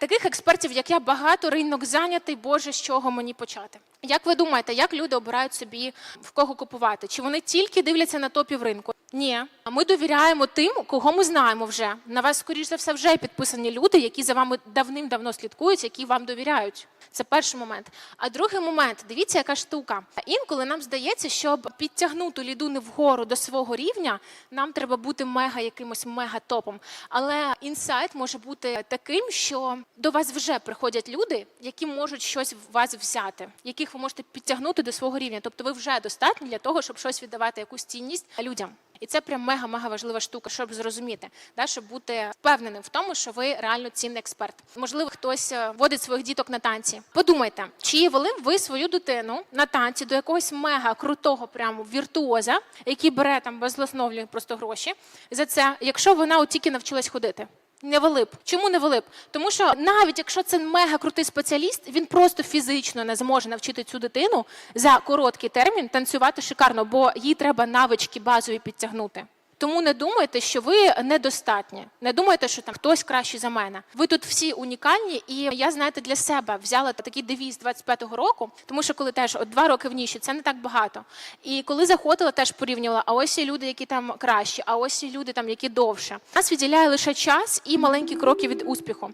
Таких експертів, як я, багато ринок зайнятий. Боже, з чого мені почати? Як ви думаєте, як люди обирають собі в кого купувати? Чи вони тільки дивляться на топів ринку? Ні, А ми довіряємо тим, кого ми знаємо вже. На вас, скоріш за все, вже підписані люди, які за вами давним-давно слідкують, які вам довіряють. Це перший момент. А другий момент, дивіться, яка штука. Інколи нам здається, щоб підтягнути лідуни вгору до свого рівня, нам треба бути мега якимось мега топом. Але інсайт може бути таким, що до вас вже приходять люди, які можуть щось в вас взяти, яких ви можете підтягнути до свого рівня. Тобто ви вже достатні для того, щоб щось віддавати якусь цінність людям. І це прям мега-мега важлива штука, щоб зрозуміти, да, щоб бути впевненим в тому, що ви реально цінний експерт. Можливо, хтось е, водить своїх діток на танці. Подумайте, чи вели ви свою дитину на танці до якогось мега крутого, прямо віртуоза, який бере там беззлосновлює просто гроші за це, якщо вона от тільки навчилась ходити. Не вели б. Чому не вели б? Тому що навіть якщо це мега крутий спеціаліст, він просто фізично не зможе навчити цю дитину за короткий термін танцювати шикарно, бо їй треба навички базові підтягнути. Тому не думайте, що ви недостатні. Не думайте, що там хтось кращий за мене. Ви тут всі унікальні, і я знаєте для себе взяла такий девіз 25-го року, тому що коли теж от два роки в ніші, це не так багато. І коли заходила, теж порівнювала. А ось є люди, які там кращі, а ось є люди там, які довше. Нас відділяє лише час і маленькі кроки від успіху.